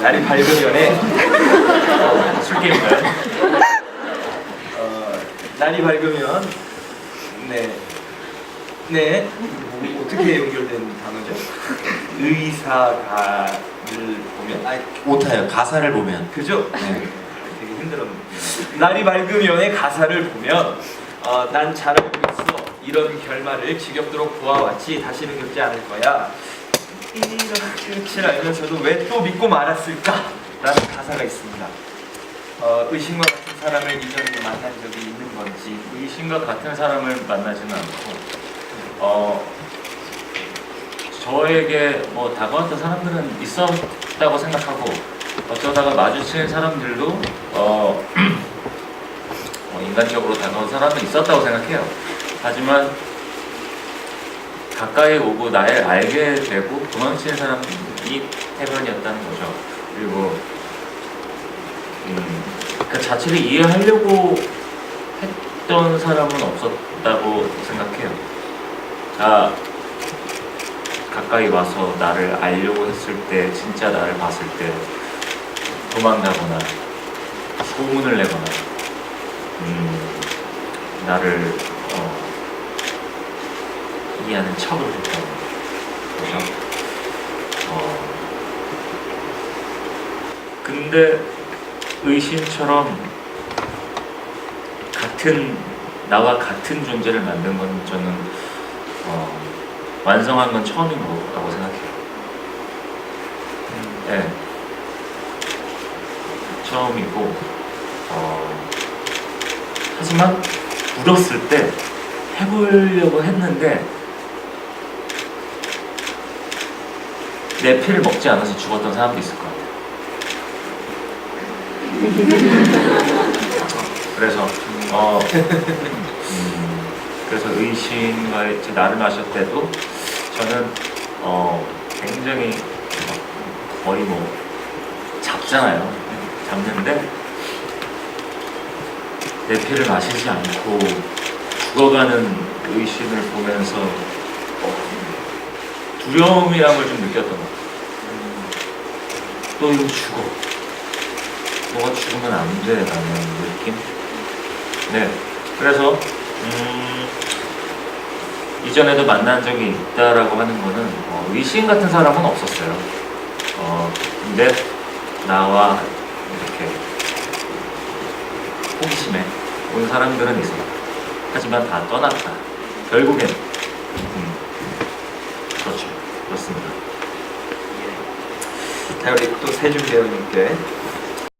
날이 밝으면에 어, 술게임인가요? 어, 날이 밝으면 네. 네. 뭐, 어떻게 연결된 단어죠? 의사가를 보면 아 오타요. 가사를 보면. 그죠? 네. 되게 힘들었는데 날이 밝으면의 가사를 보면 어, 난잘 알고 있어 이런 결말을 지겹도록 보아왔지 다시는 겪지 않을 거야 이런 끝을 알면서도 왜 또 믿고 말았을까? 라는 가사가 있습니다 어, 의심과 같은 사람을 이전에 만난 적이 있는 건지 의심과 같은 사람을 만나지는 않고 어 저에게 뭐 다가왔던 사람들은 있었다고 생각하고 어쩌다가 마주친 사람들도 어, 어, 인간적으로 다가온 사람은 있었다고 생각해요. 하지만 가까이 오고 나를 알게 되고 도망치는 사람이 해변이었다는 거죠. 그리고 음, 그 자체를 이해하려고 했던 사람은 없었다고 생각해요. 아, 가까이 와서 나를 알려고 했을 때, 진짜 나를 봤을 때 도망가거나 소문을 내거나 음, 나를 어, 이해하는 척을 했다고 그죠? 어, 근데 의심처럼 같은 나와 같은 존재를 만든 건 저는 어, 완성한 건 처음인 거라고 생각해요. 네. 처음이고 어, 하지만 울었을 때 해보려고 했는데 내 피를 먹지 않아서 죽었던 사람도 있을 것 같아요. 그래서 어, 음, 그래서 의심과 이제 나를 마실 때도 저는 어, 굉장히 막 거의 뭐 잡잖아요. 잡는데 내 피를 마시지 않고 죽어가는 의심을 보면서 어, 두려움이란 걸 좀 느꼈던 것 같아요. 또 이거 죽어. 너가 죽으면 안 돼. 라는 느낌? 네. 그래서, 음, 이전에도 만난 적이 있다라고 하는 거는 어, 의심 같은 사람은 없었어요. 어, 근데 나와 이렇게 호기심에 온 사람들은 있어. 하지만 다 떠났다. 결국엔. 그렇습니다. 자 우리 또 세준 배우님께